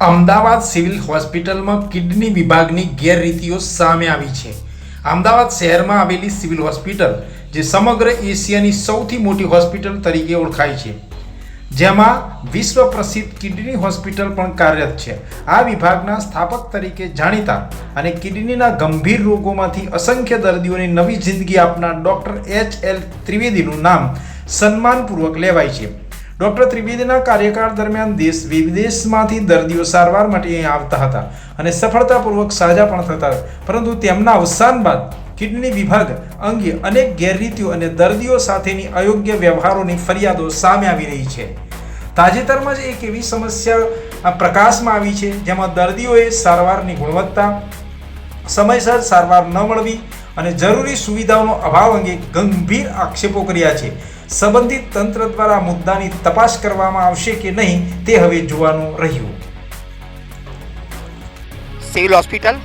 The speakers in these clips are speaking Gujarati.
અમદાવાદ સિવિલ હોસ્પિટલમાં કિડની વિભાગની ગેરરીતિઓ સામે આવી છે. અમદાવાદ શહેરમાં આવેલી સિવિલ હોસ્પિટલ, જે સમગ્ર એશિયાની સૌથી મોટી હોસ્પિટલ તરીકે ઓળખાય છે. જેમાં વિશ્વ પ્રસિદ્ધ કિડની હોસ્પિટલ પણ કાર્યરત છે. આ વિભાગના સ્થાપક તરીકે જાણીતા અને કિડનીના ગંભીર રોગોમાંથી અસંખ્ય દર્દીઓને નવી જિંદગી આપનાર ડૉક્ટર એચ એલ ત્રિવેદીનું નામ સન્માનપૂર્વક લેવાય છે. ડૉક્ટર ત્રિવેદીના કાર્યકાળ દરમિયાન દેશ વિદેશમાંથી દર્દીઓ સારવાર માટે આવતા હતા અને સફળતાપૂર્વક સાજા પણ થતા પરંતુ તેમના અવસાન બાદ કિડની વિભાગ અંગે અનેક ગેરરીતિઓ અને દર્દીઓ સાથેની અયોગ્ય વ્યવહારોની ફરિયાદો સામે આવી રહી છે. તાજેતરમાં જ એક એવી સમસ્યા પ્રકાશમાં આવી છે, જેમાં દર્દીઓએ સારવારની ગુણવત્તા, સમયસર સારવાર ન મળવી અને જરૂરી સુવિધાઓનો અભાવ અંગે ગંભીર આક્ષેપો કર્યા છે. સંબંધિત તંત્ર દ્વારા મુદ્દાની તપાસ કરવામાં આવશે કે નહીં તે હવે જોવાનું રહ્યું. સિવિલ હોસ્પિટલ,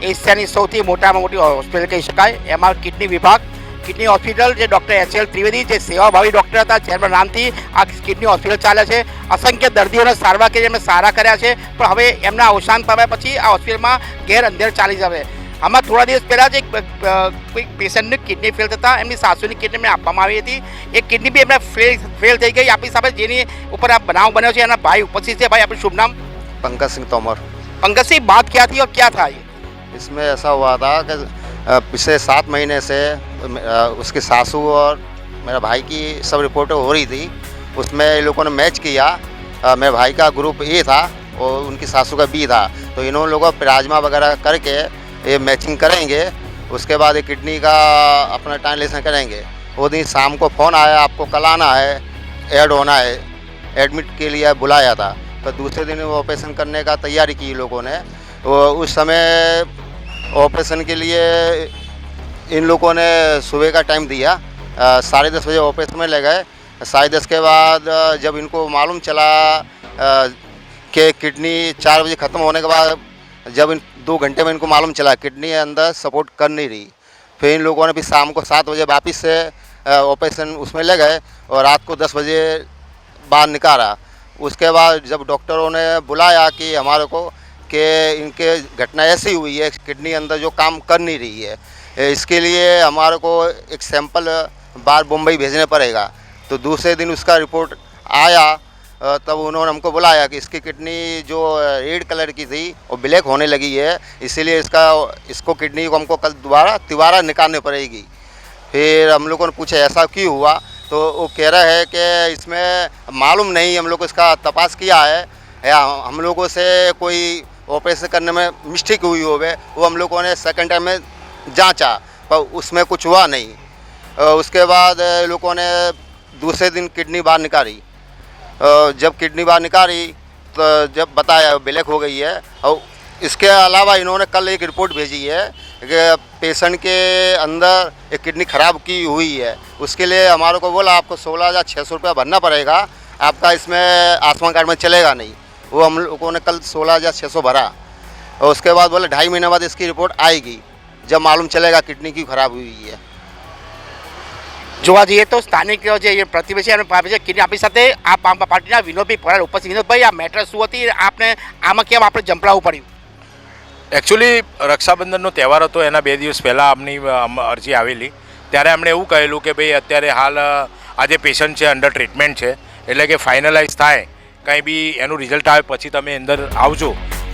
એશિયાની સૌથી મોટામાં મોટી હોસ્પિટલ કહી શકાય. એમાં કિડની વિભાગ, કિડની હોસ્પિટલ, જે ડૉક્ટર એચ એલ ત્રિવેદી, જે સેવાભાવી ડૉક્ટર હતા, જેમના નામથી આ કિડની હોસ્પિટલ ચાલે છે. અસંખ્ય દર્દીઓને સારવાર કરી એમને સારા કર્યા છે, પણ હવે એમના અવસાન પામ્યા પછી આ હોસ્પિટલમાં ઘેર અંધેર ચાલી જવે આમાં થોડા દિવસ પહેલાં જ એક અ, કોઈ પેશન્ટની કિડની ફેલ થતાં એમની સાસુની કિડની એમને આપવામાં આવી હતી એ કિડની બી એમને ફેલ ફેલ થઈ ગઈ આપણી સામે જેની ઉપર આ બનાવ બન્યો છે એના ભાઈ ઉપસ્થિત છે ભાઈ આપણું શુભ નામ पंकज सिंह तोमर पंकज बात क्या थी और क्या था ये इसमें ऐसा हुआ था कि अ, पिछले सात महीने से अ, उसकी सासू और मेरा भाई की सब रिपोर्टें हो रही थी उसमें ये लोगों ने मैच किया अ, मेरे भाई का ग्रुप ए था और उनकी सासू का बी था तो इन्होंने लोगों प्लाज्मा वगैरह करके ये मैचिंग करेंगे, उसके बाद ये किडनी का अपना ट्रांसलेशन करेंगे। वो दिन शाम को फ़ोन आया, आपको कल आना है ऐड होना है एडमिट के लिए बुलाया था। तो दूसरे दिन वो ऑपरेशन करने का तैयारी की लोगों ने। वो उस समय ऑपरेशन के लिए इन लोगों ने सुबह का टाइम दिया साढ़े दस बजे ऑपरेशन में ले गए। साढ़े दस के बाद, जब इनको मालूम चला कि किडनी चार बजे ख़त्म होने के बाद जब इन दो घंटे में इनको मालूम चला, किडनी अंदर सपोर्ट कर नहीं रही। फिर इन लोगों ने भी शाम को सात बजे वापस से ऑपरेशन उसमें ले गए और रात को दस बजे बाहर निकाला। उसके बाद जब डॉक्टरों ने बुलाया कि हमारे को, कि इनके घटना ऐसी हुई है, किडनी अंदर जो काम कर नहीं रही है इसके लिए हमारे को एक सैंपल बाहर मुंबई भेजने पड़ेगा। तो दूसरे दिन उसका रिपोर्ट आया तब उन्होंने हमको बुलाया कि इसकी किडनी जो रेड कलर की थी, वो ब्लैक होने लगी है। इसीलिए इसका, इसको किडनी को हमको कल दोबारा तिबारा निकालनी पड़ेगी। फिर हम लोगों ने पूछा, ऐसा क्यों हुआ? तो वो कह रहा है कि इसमें मालूम नहीं, हम लोग इसका तपास किया है। या हम लोगों से कोई ऑपरेशन करने में मिस्टेक हुई हो वे वो हम लोगों ने सेकंड टाइम में जांचा, पर उसमें कुछ हुआ नहीं। उसके बाद लोगों ने दूसरे दिन किडनी बाहर निकाली। जब किडनी बाहर निकाली तो जब बताया, ब्लैक हो गई है। और इसके अलावा इन्होंने कल एक रिपोर्ट भेजी है कि पेशेंट के अंदर एक किडनी ख़राब की हुई है। उसके लिए हमारे को बोला, आपको सोलह हज़ार छः सौ रुपया भरना पड़ेगा। आपका इसमें आयुष्मान कार्ड में चलेगा नहीं। वो हम लोगों ने कल सोलह हज़ार छः सौ भरा। और उसके बाद बोले, ढाई महीने बाद इसकी रिपोर्ट आएगी। जब मालूम चलेगा किडनी क्यों ख़राब हुई है। જોવા જઈએ તો સ્થાનિક જે પ્રતિનિધિ છે એમને આપે આપણી સાથે આ પાર્ટીના વિનોદભાઈ પરાર ઉપસ્થિત. વિનોદભાઈ, આ મેટર શું હતી? આપણે આમાં કેમ આપણે જંપલાવવું પડ્યું? એકચ્યુઅલી રક્ષાબંધનનો તહેવાર હતો. એના બે દિવસ પહેલાં આમની અરજી આવેલી. ત્યારે એમણે એવું કહેલું કે ભાઈ, અત્યારે હાલ આજે પેશન્ટ છે અંડર ટ્રીટમેન્ટ છે, એટલે કે ફાઇનલાઇઝ થાય, કંઈ બી એનું રિઝલ્ટ આવે, પછી તમે અંદર આવજો.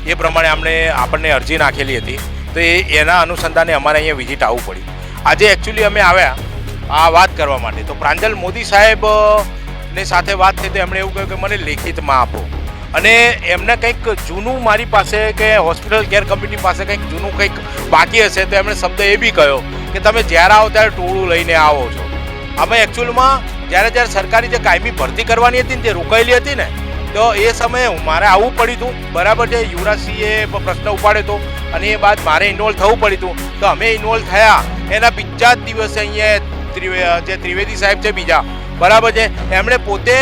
એ પ્રમાણે આમણે આપણને અરજી નાખેલી હતી. તો એ, એના અનુસંધાને અમારે અહીંયા વિઝિટ આવવું પડ્યું. આજે એકચ્યુઅલી અમે આવ્યા. આ વાત કરવા માટે. તો પ્રાંજલ મોદી સાહેબ ને સાથે વાત થઈ તો એમણે એવું કહ્યું કે મને લેખિતમાં આપો. અને એમને કંઈક જૂનું મારી પાસે કે હોસ્પિટલ કેર કંપની પાસે કંઈક જૂનું કંઈક બાકી હશે તો એમણે શબ્દ એ બી કહ્યો કે તમે જ્યારે આવો ત્યારે ટોળું લઈને આવો છો. અમે એકચ્યુઅલમાં જ્યારે જ્યારે સરકારી જે કાયમી ભરતી કરવાની હતી ને જે રોકાયેલી હતી ને, તો એ સમયે મારે આવવું પડ્યું હતું. બરાબર છે, યુવરાજસિંહે પ્રશ્ન ઉપાડ્યો હતો અને એ બાદ મારે ઇન્વોલ્વ થવું પડ્યું હતું. તો અમે ઇન્વોલ્વ થયા. એના બીજા જ દિવસે અહીંયા જે ત્રિવેદી સાહેબ છે બીજા. બરાબર છે? એમણે પોતે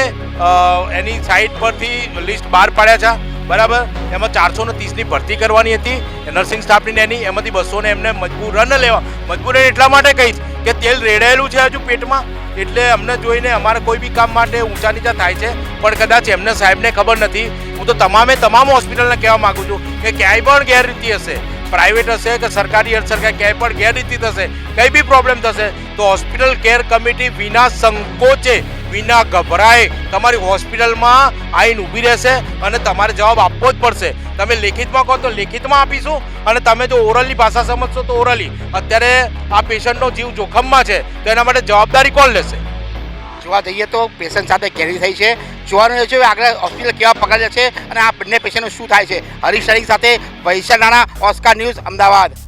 એની સાઇટ પરથી લિસ્ટ બહાર પાડ્યા છે. બરાબર? એમાં ચારસો ને ત્રીસની ભરતી કરવાની હતી. નર્સિંગ સ્ટાફની એની, એમાંથી બસોને એમને મજબૂર ન લેવા. મજબૂર એટલા માટે કહીશ કે તેલ રેડાયેલું છે હજુ પેટમાં. એટલે અમને જોઈને અમારે કોઈ બી કામ માટે ઊંચા નીચા થાય છે. પણ કદાચ એમને સાહેબને ખબર નથી. હું તો તમામે તમામ હોસ્પિટલને કહેવા માગું છું કે ક્યાંય પણ ગેરરીતિ હશે. પ્રાઇવેટ હશે કે સરકારી હશે ક્યાંય પણ ગેરરીતિ થશે કંઈ બી પ્રોબ્લેમ થશે, તો હોસ્પિટલ કેર કમિટી વિના સંકોચે, વિના ગભરાય તમારી હોસ્પિટલમાં આવીને ઊભી રહેશે અને તમારે જવાબ આપવો જ પડશે. તમે લેખિતમાં કહો તો લેખિતમાં આપીશું અને તમે જો ઓરલી ભાષા સમજશો તો ઓરલી અત્યારે આ પેશન્ટનો જીવ જોખમમાં છે, તો એના માટે જવાબદારી કોણ લેશે? જોવા જઈએ તો પેશન્ટ સાથે કેરી થઈ છે. જોવાનું છે આગળ હોસ્પિટલ કેવા પકડ્યા છે અને આ બંને પેશન્ટનું શું થાય છે. હરીશ સાથે વૈશાલ રાણા ઓસ્કાર ન્યૂઝ, અમદાવાદ.